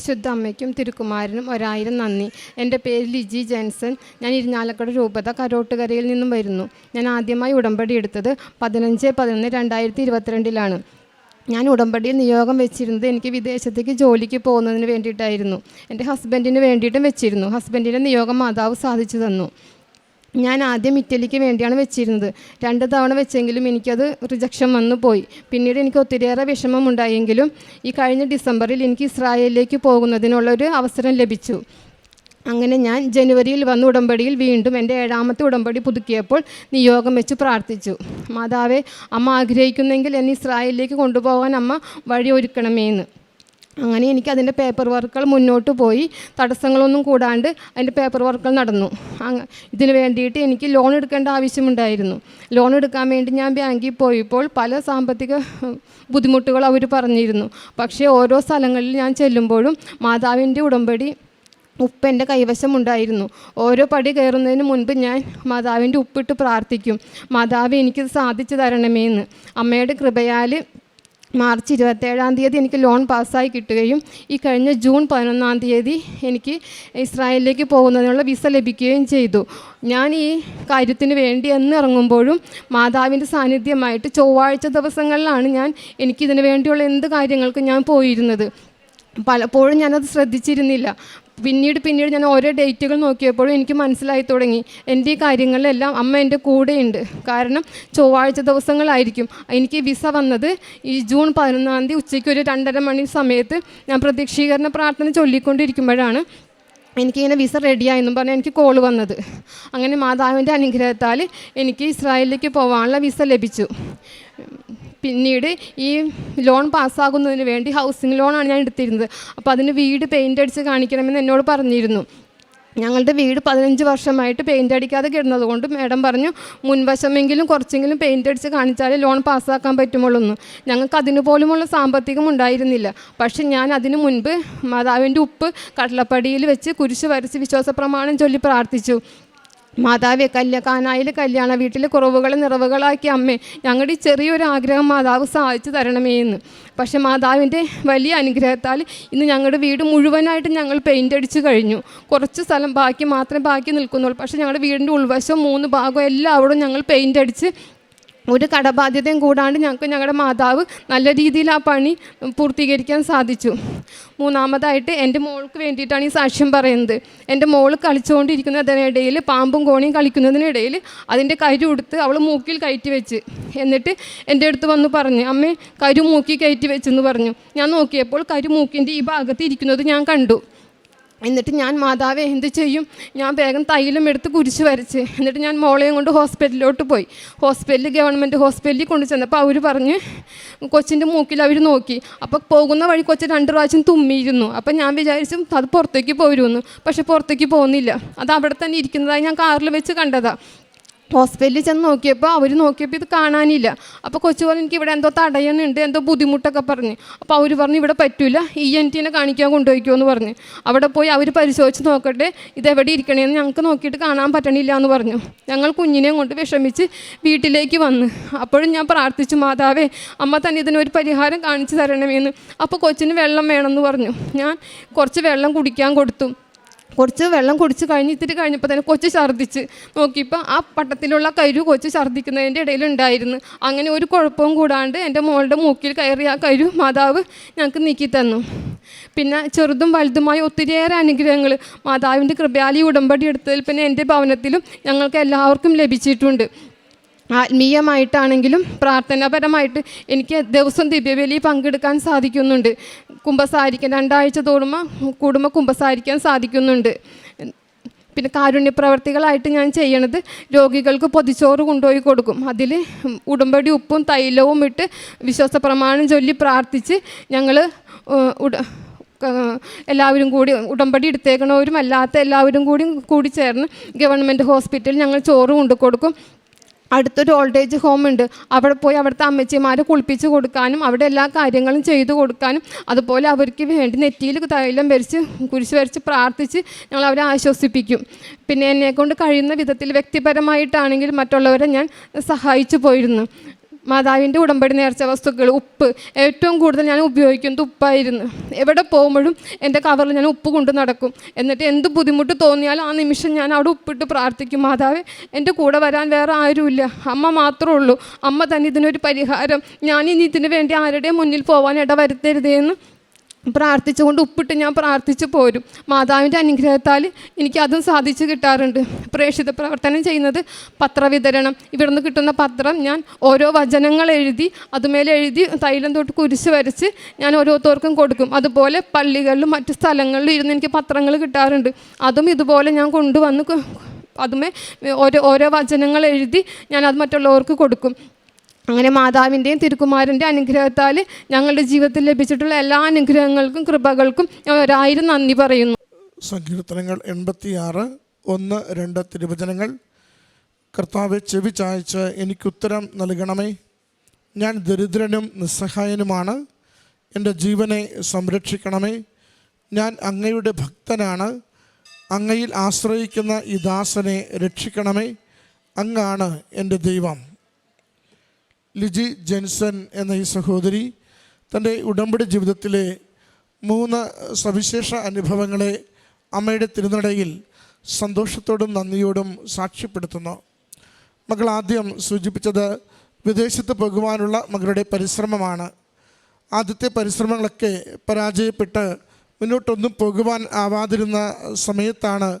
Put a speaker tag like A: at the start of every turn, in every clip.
A: പരിശുദ്ധ അമ്മയ്ക്കും തിരുക്കുമാരനും ഒരായിരം നന്ദി. എന്റെ പേര് ലിജി ജെൻസൺ. ഞാൻ ഇരിഞ്ഞാലക്കുട രൂപത കരോട്ടുകരയിൽ നിന്നും വരുന്നു. ഞാൻ ആദ്യമായി ഉടമ്പടി എടുത്തത് പതിനഞ്ച് പതിനൊന്ന് രണ്ടായിരത്തി ഇരുപത്തിരണ്ടിലാണ് ഞാൻ ഉടമ്പടിയിൽ നിയോഗം വെച്ചിരുന്നത് എനിക്ക് വിദേശത്തേക്ക് ജോലിക്ക് പോകുന്നതിന് വേണ്ടിയിട്ടായിരുന്നു. എന്റെ ഹസ്ബൻഡിന് വേണ്ടിയിട്ടും വെച്ചിരുന്നു. ഹസ്ബൻഡിന്റെ നിയോഗം മാതാവ് സാധിച്ചു തന്നു. ഞാൻ ആദ്യം ഇറ്റലിക്ക് വേണ്ടിയാണ് വെച്ചിരുന്നത്. രണ്ട് തവണ വെച്ചെങ്കിലും എനിക്കത് റിജക്ഷൻ വന്നു പോയി. പിന്നീട് എനിക്ക് ഒത്തിരിയേറെ വിഷമം ഉണ്ടായെങ്കിലും ഈ കഴിഞ്ഞ ഡിസംബറിൽ എനിക്ക് ഇസ്രായേലിലേക്ക് പോകുന്നതിനുള്ളൊരു അവസരം ലഭിച്ചു. അങ്ങനെ ഞാൻ ജനുവരിയിൽ വന്ന ഉടമ്പടിയിൽ വീണ്ടും എന്റെ ഏഴാമത്തെ ഉടമ്പടി പുതുക്കിയപ്പോൾ നിയോഗം വെച്ച് പ്രാർത്ഥിച്ചു. മാതാവെ അമ്മ ആഗ്രഹിക്കുന്നെങ്കിൽ എന്നെ ഇസ്രായേലിലേക്ക് കൊണ്ടുപോകാൻ അമ്മ വഴി ഒരുക്കണമേന്ന് അങ്ങനെ എനിക്ക് അതിന്റെ പേപ്പർ വർക്കുകൾ മുന്നോട്ട് പോയി. തടസ്സങ്ങളൊന്നും കൂടാണ്ട് അതിന്റെ പേപ്പർ വർക്കുകൾ നടന്നു. ഇതിന് വേണ്ടിയിട്ട് എനിക്ക് ലോൺ എടുക്കേണ്ട ആവശ്യമുണ്ടായിരുന്നു. ലോൺ എടുക്കാൻ വേണ്ടി ഞാൻ ബാങ്കിൽ പോയപ്പോൾ പല സാമ്പത്തിക ബുദ്ധിമുട്ടുകൾ അവർ പറഞ്ഞിരുന്നു. പക്ഷേ ഓരോ സ്ഥലങ്ങളിൽ ഞാൻ ചെല്ലുമ്പോഴും മാതാവിന്റെ ഉടമ്പടി ഉപ്പ് എന്റെ കൈവശം ഉണ്ടായിരുന്നു. ഓരോ പടി കയറുന്നതിന് മുൻപ് ഞാൻ മാതാവിന്റെ ഉപ്പിട്ട് പ്രാർത്ഥിക്കും. മാതാവ് എനിക്കിത് സാധിച്ചു തരണമേന്ന്. അമ്മയുടെ കൃപയാൽ മാർച്ച് ഇരുപത്തേഴാം തീയതി എനിക്ക് ലോൺ പാസ്സായി കിട്ടുകയും ഈ കഴിഞ്ഞ ജൂൺ പതിനൊന്നാം തീയതി എനിക്ക് ഇസ്രായേലിലേക്ക് പോകുന്നതിനുള്ള വിസ ലഭിക്കുകയും ചെയ്തു. ഞാൻ ഈ കാര്യത്തിന് വേണ്ടി എന്ന് ഇറങ്ങുമ്പോഴും മാതാവിന്റെ സാന്നിധ്യമായിട്ട് ചൊവ്വാഴ്ച ദിവസങ്ങളിലാണ് ഞാൻ എനിക്കിതിന് വേണ്ടിയുള്ള എന്ത് കാര്യങ്ങൾക്കും ഞാൻ പോയിരുന്നത്. പലപ്പോഴും ഞാനത് ശ്രദ്ധിച്ചിരുന്നില്ല. പിന്നീട് പിന്നീട് ഞാൻ ഓരോ ഡേറ്റുകൾ നോക്കിയപ്പോഴും എനിക്ക് മനസ്സിലായി തുടങ്ങി. എന്റെ ഈ കാര്യങ്ങളിലെല്ലാം അമ്മ എന്റെ കൂടെയുണ്ട്. കാരണം ചൊവ്വാഴ്ച ദിവസങ്ങളായിരിക്കും. എനിക്ക് വിസ വന്നത് ഈ ജൂൺ പതിനൊന്നാം തീയതി ഉച്ചയ്ക്ക് ഒരു രണ്ടര മണി സമയത്ത് ഞാൻ പ്രതീക്ഷീകരണ പ്രാർത്ഥന ചൊല്ലിക്കൊണ്ടിരിക്കുമ്പോഴാണ് എനിക്കിങ്ങനെ വിസ റെഡിയായെന്നും പറഞ്ഞ് എനിക്ക് കോൾ വന്നത്. അങ്ങനെ മാതാവിന്റെ അനുഗ്രഹത്താൽ എനിക്ക് ഇസ്രായേലിലേക്ക് പോകാനുള്ള വിസ ലഭിച്ചു. പിന്നീട് ഈ ലോൺ പാസ്സാകുന്നതിന് വേണ്ടി ഹൗസിംഗ് ലോണാണ് ഞാൻ എടുത്തിരുന്നത്. അപ്പോൾ അതിന് വീട് പെയിന്റ് അടിച്ച് കാണിക്കണമെന്ന് എന്നോട് പറഞ്ഞിരുന്നു. ഞങ്ങളുടെ വീട് പതിനഞ്ച് വർഷമായിട്ട് പെയിന്റ് അടിക്കാതെ കിടന്നത് കൊണ്ട് മാഡം പറഞ്ഞു മുൻവശമെങ്കിലും കുറച്ചെങ്കിലും പെയിന്റ് അടിച്ച് കാണിച്ചാലേ ലോൺ പാസ്സാക്കാൻ പറ്റുമുള്ളൂ എന്ന് ഞങ്ങൾക്ക് അതിന് പോലുമുള്ള സാമ്പത്തികം ഉണ്ടായിരുന്നില്ല. പക്ഷെ ഞാൻ അതിനു മുൻപ് മാതാവിന്റെ ഉപ്പ് കടലപ്പടിയിൽ വെച്ച് കുരിശ് വരച്ച് വിശ്വാസ പ്രമാണം ചൊല്ലി പ്രാർത്ഥിച്ചു. മാതാവെ കല്യ കാനായിൽ കല്യാണ വീട്ടിൽ കുറവുകൾ നിറവുകളാക്കി അമ്മേ ഞങ്ങളുടെ ചെറിയൊരു ആഗ്രഹം മാതാവ് സാധിച്ചു തരണമേ എന്ന്. പക്ഷെ മാതാവിന്റെ വലിയ അനുഗ്രഹത്താൽ ഇന്ന് ഞങ്ങളുടെ വീട് മുഴുവനായിട്ട് ഞങ്ങൾ പെയിന്റ് അടിച്ച് കഴിഞ്ഞു. കുറച്ച് സ്ഥലം ബാക്കി മാത്രമേ ബാക്കി നിൽക്കുന്നുള്ളൂ. പക്ഷേ ഞങ്ങളുടെ വീടിന്റെ ഉൾവശം മൂന്ന് ഭാഗവും എല്ലാവരും ഞങ്ങൾ പെയിന്റ് അടിച്ച് ഒരു കടബാധ്യതയും കൂടാണ്ട് ഞങ്ങൾക്ക് ഞങ്ങളുടെ മാതാവ് നല്ല രീതിയിൽ ആ പണി പൂർത്തീകരിക്കാൻ സാധിച്ചു. മൂന്നാമതായിട്ട് എന്റെ മോൾക്ക് വേണ്ടിയിട്ടാണ് ഈ സാക്ഷ്യം പറയുന്നത്. എന്റെ മോൾ കളിച്ചുകൊണ്ടിരിക്കുന്നതിനിടയിൽ പാമ്പും കോണിയും കളിക്കുന്നതിനിടയിൽ അതിന്റെ കരു എടുത്ത് അവൾ മൂക്കിൽ കയറ്റി വെച്ച്. എന്നിട്ട് എന്റെ അടുത്ത് വന്ന് പറഞ്ഞു അമ്മേ കരു മൂക്കി കയറ്റി വെച്ചെന്ന് പറഞ്ഞു. ഞാൻ നോക്കിയപ്പോൾ കരു മൂക്കിന്റെ ഈ ഭാഗത്ത് ഇരിക്കുന്നത് ഞാൻ കണ്ടു. എന്നിട്ട് ഞാൻ മാതാവെ എന്ത് ചെയ്യും? ഞാൻ വേഗം തൈലം എടുത്ത് കുരിശ് വരച്ച്. എന്നിട്ട് ഞാൻ മോളെയും കൊണ്ട് ഹോസ്പിറ്റലിലോട്ട് പോയി. ഹോസ്പിറ്റലിൽ ഗവൺമെന്റ് ഹോസ്പിറ്റലിൽ കൊണ്ടു ചെന്നപ്പോൾ അവർ പറഞ്ഞ് കൊച്ചിന്റെ മൂക്കിൽ അവർ നോക്കി. അപ്പോൾ പോകുന്ന വഴി കൊച്ചു രണ്ട് പ്രാവശ്യം തുമ്മിയിരുന്നു. അപ്പോൾ ഞാൻ വിചാരിച്ചു അത് പുറത്തേക്ക് പോരുമെന്ന്. പക്ഷെ പുറത്തേക്ക് പോകുന്നില്ല. അത് അവിടെ തന്നെ ഇരിക്കുന്നതായി ഞാൻ കാറിൽ വെച്ച് കണ്ടതാണ് ഹോസ്പിറ്റലിൽ ചെന്ന് നോക്കിയപ്പോൾ അവർ നോക്കിയപ്പോൾ ഇത് കാണാനില്ല. അപ്പോൾ കൊച്ചു പറഞ്ഞു എനിക്ക് ഇവിടെ എന്തോ തടയുന്നുണ്ട് എന്തോ ബുദ്ധിമുട്ടൊക്കെ പറഞ്ഞ്. അപ്പോൾ അവർ പറഞ്ഞു ഇവിടെ പറ്റില്ല ഇ എൻ ടീനെ കാണിക്കാൻ കൊണ്ടുപോയിക്കോ എന്ന് പറഞ്ഞു. അവിടെ പോയി അവർ പരിശോധിച്ച് നോക്കട്ടെ ഇത് എവിടെ ഇരിക്കണേന്ന് ഞങ്ങൾക്ക് നോക്കിയിട്ട് കാണാൻ പറ്റണില്ല എന്ന് പറഞ്ഞു. ഞങ്ങൾ കുഞ്ഞിനെ കൊണ്ട് വിഷമിച്ച് വീട്ടിലേക്ക് വന്ന്. അപ്പോഴും ഞാൻ പ്രാർത്ഥിച്ചു മാതാവേ അമ്മ തന്നെ ഇതിനൊരു പരിഹാരം കാണിച്ചു തരണമേന്ന്. അപ്പോൾ കൊച്ചിന് വെള്ളം വേണമെന്ന് പറഞ്ഞു. ഞാൻ കുറച്ച് വെള്ളം കുടിക്കാൻ കൊടുത്തു. കുറച്ച് വെള്ളം കുടിച്ച് കഴിഞ്ഞ് ഇത്തിരി കഴിഞ്ഞപ്പോൾ തന്നെ കൊച്ചു ഛർദ്ദിച്ച്. നോക്കിയപ്പോൾ ആ പട്ടത്തിലുള്ള കരു കൊച്ചു ഛർദ്ദിക്കുന്നതിന്റെ ഇടയിലുണ്ടായിരുന്നു അങ്ങനെ ഒരു കുഴപ്പവും കൂടാണ്ട് എന്റെ മോളുടെ മൂക്കിൽ കയറി ആ കരു മാതാവ് ഞങ്ങൾക്ക് നീക്കി തന്നു. പിന്നെ ചെറുതും വലുതുമായ ഒത്തിരിയേറെ അനുഗ്രഹങ്ങൾ മാതാവിന്റെ കൃപയാലി ഉടമ്പടി എടുത്തതിൽ പിന്നെ എന്റെ ഭവനത്തിലും ഞങ്ങൾക്ക് എല്ലാവർക്കും ലഭിച്ചിട്ടുണ്ട്. ആത്മീയമായിട്ടാണെങ്കിലും പ്രാർത്ഥനാപരമായിട്ട് എനിക്ക് ദിവസം ദിവ്യബലി പങ്കെടുക്കാൻ സാധിക്കുന്നുണ്ട്. കുമ്പസാരിക്കാൻ രണ്ടാഴ്ച തോറും കുടുംബ കുമ്പസാരിക്കാൻ സാധിക്കുന്നുണ്ട്. പിന്നെ കാരുണ്യ പ്രവർത്തികളായിട്ട് ഞാൻ ചെയ്യണത് രോഗികൾക്ക് പൊതിച്ചോറ് കൊണ്ടുപോയി കൊടുക്കും. അതിൽ ഉടമ്പടി ഉപ്പും തൈലവും ഇട്ട് വിശ്വാസ പ്രമാണം ചൊല്ലി പ്രാർത്ഥിച്ച് ഞങ്ങൾ എല്ലാവരും കൂടി ഉടമ്പടി എടുത്തേക്കണവരും അല്ലാത്ത എല്ലാവരും കൂടി കൂടി ചേർന്ന് ഗവൺമെന്റ് ഹോസ്പിറ്റലിൽ ഞങ്ങൾ ചോറ് കൊണ്ടു കൊടുക്കും അടുത്തൊരു ഓൾഡ് ഏജ് ഹോം ഉണ്ട്. അവിടെ പോയി അവിടുത്തെ അമ്മച്ചിമാരെ കുളിപ്പിച്ച് കൊടുക്കാനും അവിടെ എല്ലാ കാര്യങ്ങളും ചെയ്തു കൊടുക്കാനും അതുപോലെ അവർക്ക് വേണ്ടി നെറ്റിയിൽ തൈലം വരച്ച് കുരിശ് വരച്ച് പ്രാർത്ഥിച്ച് ഞങ്ങൾ അവരെ ആശ്വസിപ്പിക്കും. പിന്നെ എന്നെക്കൊണ്ട് കഴിയുന്ന വിധത്തിൽ വ്യക്തിപരമായിട്ടാണെങ്കിൽ മറ്റുള്ളവരെ ഞാൻ സഹായിച്ചു പോയിരുന്നു. മാതാവിന്റെ ഉടമ്പടി നേർച്ച വസ്തുക്കൾ ഉപ്പ്. ഏറ്റവും കൂടുതൽ ഞാൻ ഉപയോഗിക്കുന്നത് ഉപ്പായിരുന്നു എവിടെ പോകുമ്പോഴും എന്റെ കവറിൽ ഞാൻ ഉപ്പ് കൊണ്ട് നടക്കും. എന്നിട്ട് എന്ത് ബുദ്ധിമുട്ട് തോന്നിയാലും ആ നിമിഷം ഞാൻ അവിടെ ഉപ്പിട്ട് പ്രാർത്ഥിക്കും. മാതാവേ എന്റെ കൂടെ വരാൻ വേറെ ആരുമില്ല. അമ്മ മാത്രമേ ഉള്ളൂ. അമ്മ തന്നെ ഇതിനൊരു പരിഹാരം. ഞാൻ ഇനി ഇതിന് വേണ്ടി ആരുടെയും മുന്നിൽ പോകാൻ ഇട വരുത്തരുതേന്ന് പ്രാർത്ഥിച്ചുകൊണ്ട് ഉപ്പിട്ട് ഞാൻ പ്രാർത്ഥിച്ചു പോരും. മാതാവിന്റെ അനുഗ്രഹത്താൽ എനിക്കതും സാധിച്ചു കിട്ടാറുണ്ട്. പ്രേക്ഷിത പ്രവർത്തനം ചെയ്യുന്നത് പത്രവിതരണം. ഇവിടുന്ന് കിട്ടുന്ന പത്രം ഞാൻ ഓരോ വചനങ്ങൾ എഴുതി അതുമേലെ എഴുതി തൈലം തൊട്ട് കുരിശ് വരച്ച് ഞാൻ ഓരോരുത്തർക്കും കൊടുക്കും. അതുപോലെ പള്ളികളിലും മറ്റു സ്ഥലങ്ങളിലും ഇരുന്ന് എനിക്ക് പത്രങ്ങൾ കിട്ടാറുണ്ട്. അതും ഇതുപോലെ ഞാൻ കൊണ്ടുവന്ന് അതുമേ ഓരോ ഓരോ വചനങ്ങൾ എഴുതി ഞാൻ മറ്റുള്ളവർക്ക് കൊടുക്കും. അങ്ങനെ മാതാവിന്റെയും തിരുക്കുമാരന്റെ അനുഗ്രഹത്താൽ ഞങ്ങളുടെ ജീവിതത്തിൽ ലഭിച്ചിട്ടുള്ള എല്ലാ അനുഗ്രഹങ്ങൾക്കും കൃപകൾക്കും ഞാൻ ഒരായിരം നന്ദി പറയുന്നു.
B: സങ്കീർത്തനങ്ങൾ എൺപത്തിയാറ് ഒന്ന് രണ്ട് തിരുവചനങ്ങൾ. കർത്താവ് ചെവി ചായച്ച് എനിക്കുത്തരം നൽകണമേ. ഞാൻ ദരിദ്രനും നിസ്സഹായനുമാണ്. എന്റെ ജീവനെ സംരക്ഷിക്കണമേ. ഞാൻ അങ്ങയുടെ ഭക്തനാണ്. അങ്ങയിൽ ആശ്രയിക്കുന്ന ഈ ദാസനെ രക്ഷിക്കണമേ. അങ്ങാണ് എന്റെ ദൈവം. ലിജി ജെൻസൺ എന്ന ഈ സഹോദരി തന്റെ ഉടമ്പടി ജീവിതത്തിലെ മൂന്ന് സവിശേഷ അനുഭവങ്ങളെ അമ്മയുടെ തിരുനടയിൽ സന്തോഷത്തോടും നന്ദിയോടും സാക്ഷ്യപ്പെടുത്തുന്നു. മകൾ ആദ്യം സൂചിപ്പിച്ചത് വിദേശത്ത് പോകുവാനുള്ള മകളുടെ പരിശ്രമമാണ്. ആദ്യത്തെ പരിശ്രമങ്ങളൊക്കെ പരാജയപ്പെട്ട് മുന്നോട്ടൊന്നും പോകുവാൻ ആവാതിരുന്ന സമയത്താണ്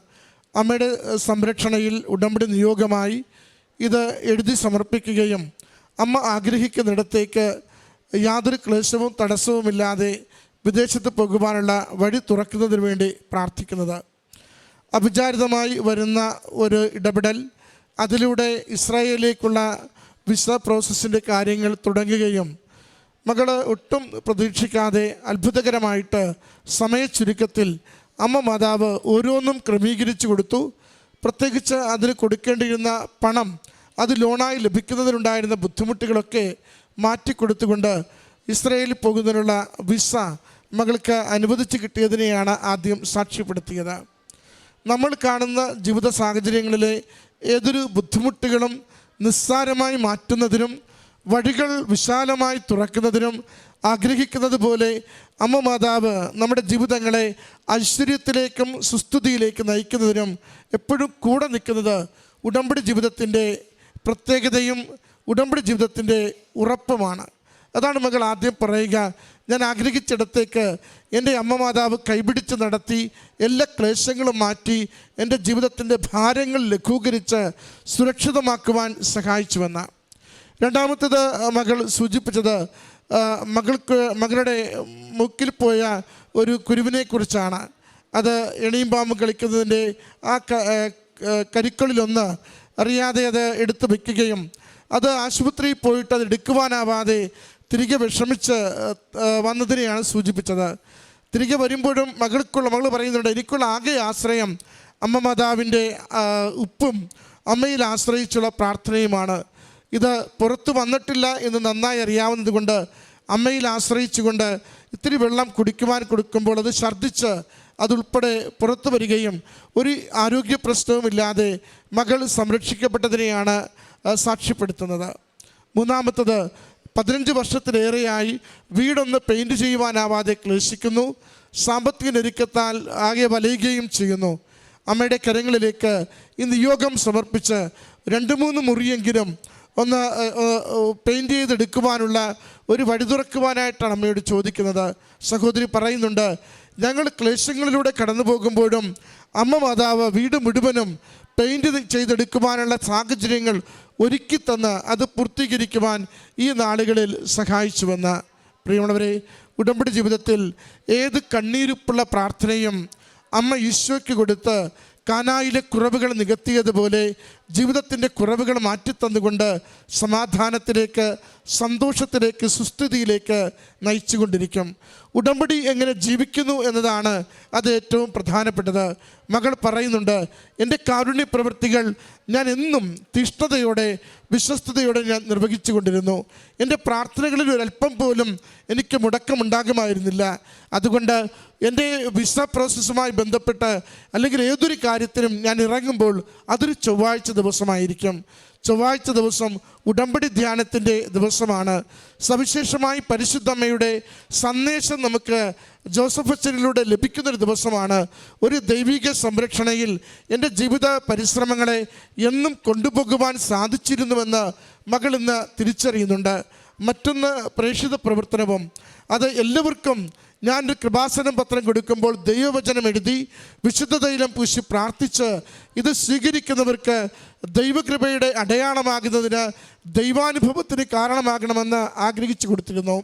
B: അമ്മയുടെ സംരക്ഷണയിൽ ഉടമ്പടി നിയോഗമായി ഇത് എഴുതി സമർപ്പിക്കുകയും അമ്മ ആഗ്രഹിക്കുന്നിടത്തേക്ക് യാതൊരു ക്ലേശവും തടസ്സവുമില്ലാതെ വിദേശത്ത് പോകുവാനുള്ള വഴി തുറക്കുന്നതിന് വേണ്ടി പ്രാർത്ഥിക്കുന്നത്. അവിചാരിതമായി വരുന്ന ഒരു ഇടപെടൽ അതിലൂടെ ഇസ്രായേലിലേക്കുള്ള വിസ പ്രോസസ്സിന്റെ കാര്യങ്ങൾ തുടങ്ങുകയും മകൾ ഒട്ടും പ്രതീക്ഷിക്കാതെ അത്ഭുതകരമായിട്ട് സമയച്ചുരുക്കത്തിൽ അമ്മ മാതാവ് ഓരോന്നും ക്രമീകരിച്ചു കൊടുത്തു. പ്രത്യേകിച്ച് അതിന് കൊടുക്കേണ്ടിയിരുന്ന പണം അത് ലോണായി ലഭിക്കുന്നതിനുണ്ടായിരുന്ന ബുദ്ധിമുട്ടുകളൊക്കെ മാറ്റിക്കൊടുത്തുകൊണ്ട് ഇസ്രയേലിൽ പോകുന്നതിനുള്ള വിസ മകൾക്ക് അനുവദിച്ച് കിട്ടിയതിനെയാണ് ആദ്യം സാക്ഷ്യപ്പെടുത്തിയത്. നമ്മൾ കാണുന്ന ജീവിത സാഹചര്യങ്ങളിലെ ഏതൊരു ബുദ്ധിമുട്ടുകളും നിസ്സാരമായി മാറ്റുന്നതിനും വഴികൾ വിശാലമായി തുറക്കുന്നതിനും ആഗ്രഹിക്കുന്നത് പോലെ അമ്മ മാതാവ് നമ്മുടെ ജീവിതങ്ങളെ ഐശ്വര്യത്തിലേക്കും സുസ്ഥിതിയിലേക്കും നയിക്കുന്നതിനും എപ്പോഴും കൂടെ നിൽക്കുന്നത് ഉടമ്പടി ജീവിതത്തിന്റെ പ്രത്യേകതയും ഉടമ്പടി ജീവിതത്തിന്റെ ഉറപ്പുമാണ്. അതാണ് മകൾ ആദ്യം പറയുക ഞാൻ ആഗ്രഹിച്ചിടത്തേക്ക് എന്റെ അമ്മ മാതാവ് കൈപിടിച്ച് നടത്തി എല്ലാ ക്ലേശങ്ങളും മാറ്റി എന്റെ ജീവിതത്തിന്റെ ഭാരങ്ങൾ ലഘൂകരിച്ച് സുരക്ഷിതമാക്കുവാൻ സഹായിച്ചുവെന്ന രണ്ടാമത്തേത് മകൾ സൂചിപ്പിച്ചത് മകൾക്ക് മകളുടെ മുക്കിൽ പോയ ഒരു കുരുവിനെക്കുറിച്ചാണ്. അത് എണിയും പാമ്പും കളിക്കുന്നതിന്റെ ആ കരിക്കളിലൊന്ന് അറിയാതെ അത് എടുത്തു വയ്ക്കുകയും അത് ആശുപത്രിയിൽ പോയിട്ട് അത് എടുക്കുവാനാവാതെ തിരികെ വിഷമിച്ച് വന്നതിനെയാണ് സൂചിപ്പിച്ചത്. തിരികെ വരുമ്പോഴും മകൾക്കുള്ള മകൾ പറയുന്നുണ്ട് എനിക്കുള്ള ആകെ ആശ്രയം അമ്മ മാതാവിന്റെ ഉപ്പും അമ്മയിൽ ആശ്രയിച്ചുള്ള പ്രാർത്ഥനയുമാണ്. ഇത് പുറത്തു വന്നിട്ടില്ല എന്ന് നന്നായി അറിയാവുന്നതുകൊണ്ട് അമ്മയിൽ ആശ്രയിച്ചുകൊണ്ട് ഇത്തിരി വെള്ളം കുടിക്കുവാൻ കൊടുക്കുമ്പോൾ അത് ഛർദ്ദിച്ച് അതുൾപ്പെടെ പുറത്തു വരികയും ഒരു ആരോഗ്യ പ്രശ്നവുമില്ലാതെ മകൾ സംരക്ഷിക്കപ്പെട്ടതിനെയാണ് സാക്ഷ്യപ്പെടുത്തുന്നത്. മൂന്നാമത്തത് പതിനഞ്ച് വർഷത്തിലേറെയായി വീടൊന്ന് പെയിന്റ് ചെയ്യുവാനാവാതെ ക്ലേശിക്കുന്നു. സാമ്പത്തിക ഞെരുക്കത്താൽ ആകെ വലയുകയും ചെയ്യുന്നു. അമ്മയുടെ കരങ്ങളിലേക്ക് ഇന്ന് യോഗം സമർപ്പിച്ച് രണ്ട് മൂന്ന് മുറിയെങ്കിലും ഒന്ന് പെയിന്റ് ചെയ്തെടുക്കുവാനുള്ള ഒരു വഴി തുറക്കുവാനായിട്ടാണ് അമ്മയോട് ചോദിക്കുന്നത്. സഹോദരി പറയുന്നുണ്ട് ഞങ്ങൾ ക്ലേശങ്ങളിലൂടെ കടന്നു പോകുമ്പോഴും അമ്മ മാതാവ് വീട് മുഴുവനും പെയിന്റ് ചെയ്തെടുക്കുവാനുള്ള സാഹചര്യങ്ങൾ ഒരുക്കി തന്ന് അത് പൂർത്തീകരിക്കുവാൻ ഈ നാളുകളിൽ സഹായിച്ചുവെന്ന് പ്രിയമുള്ളവരെ ഉടമ്പടി ജീവിതത്തിൽ ഏത് കണ്ണീരുപ്പുള്ള പ്രാർത്ഥനയും അമ്മ ഈശോയ്ക്ക് കൊടുത്ത് കാനായിലെ കുറവുകൾ നികത്തിയതുപോലെ ജീവിതത്തിന്റെ കുറവുകൾ മാറ്റിത്തന്നുകൊണ്ട് സമാധാനത്തിലേക്ക് സന്തോഷത്തിലേക്ക് സുസ്ഥിതിയിലേക്ക് നയിച്ചുകൊണ്ടിരിക്കും. ഉടമ്പടി എങ്ങനെ ജീവിക്കുന്നു എന്നതാണ് അത് ഏറ്റവും പ്രധാനപ്പെട്ടത്. മകൾ പറയുന്നുണ്ട് എന്റെ കാരുണ്യ പ്രവൃത്തികൾ ഞാൻ എന്നും തീഷ്ണതയോടെ വിശ്വസ്തയോടെ ഞാൻ നിർവഹിച്ചു കൊണ്ടിരുന്നു എന്റെ പ്രാർത്ഥനകളിൽ ഒരല്പം പോലും എനിക്ക് മുടക്കമുണ്ടാകുമായിരുന്നില്ല. അതുകൊണ്ട് എന്റെ വിസ പ്രോസസ്സുമായി ബന്ധപ്പെട്ട് അല്ലെങ്കിൽ ഏതൊരു കാര്യത്തിനും ഞാൻ ഇറങ്ങുമ്പോൾ അതൊരു ചൊവ്വാഴ്ച ദിവസമായിരിക്കും. ചൊവ്വാഴ്ച ദിവസം ഉടമ്പടി ധ്യാനത്തിന്റെ ദിവസമാണ്. സവിശേഷമായി പരിശുദ്ധമ്മയുടെ സന്ദേശം നമുക്ക് ജോസഫ് അച്ഛനിലൂടെ ലഭിക്കുന്നൊരു ദിവസമാണ്. ഒരു ദൈവിക സംരക്ഷണയിൽ എന്റെ ജീവിത പരിശ്രമങ്ങളെ എന്നും കൊണ്ടുപോകുവാൻ സാധിച്ചിരുന്നുവെന്ന് മകൾ ഇന്ന് തിരിച്ചറിയുന്നുണ്ട്. മറ്റൊന്ന് പ്രേക്ഷിത പ്രവർത്തനവും. അത് എല്ലാവർക്കും ഞാനൊരു കൃപാസനം പത്രം കൊടുക്കുമ്പോൾ ദൈവവചനം എഴുതി വിശുദ്ധ തൈലം പൂശി പ്രാർത്ഥിച്ച് ഇത് സ്വീകരിക്കുന്നവർക്ക് ദൈവകൃപയുടെ അടയാളമാകുന്നതിന് ദൈവാനുഭവത്തിന് കാരണമാകണമെന്ന് ആഗ്രഹിച്ചു കൊടുത്തിരുന്നു.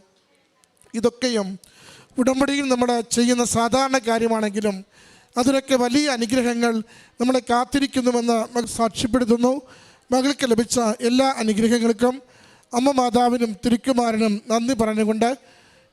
B: ഇതൊക്കെയും ഉടമ്പടിയിൽ നമ്മൾ ചെയ്യുന്ന സാധാരണ കാര്യമാണെങ്കിലും അതിനൊക്കെ വലിയ അനുഗ്രഹങ്ങൾ നമ്മളെ കാത്തിരിക്കുന്നുവെന്ന് സാക്ഷ്യപ്പെടുത്തുന്നു. മകൾക്ക് ലഭിച്ച എല്ലാ അനുഗ്രഹങ്ങൾക്കും അമ്മ മാതാവിനും തിരുക്കുമാരനും നന്ദി പറഞ്ഞുകൊണ്ട്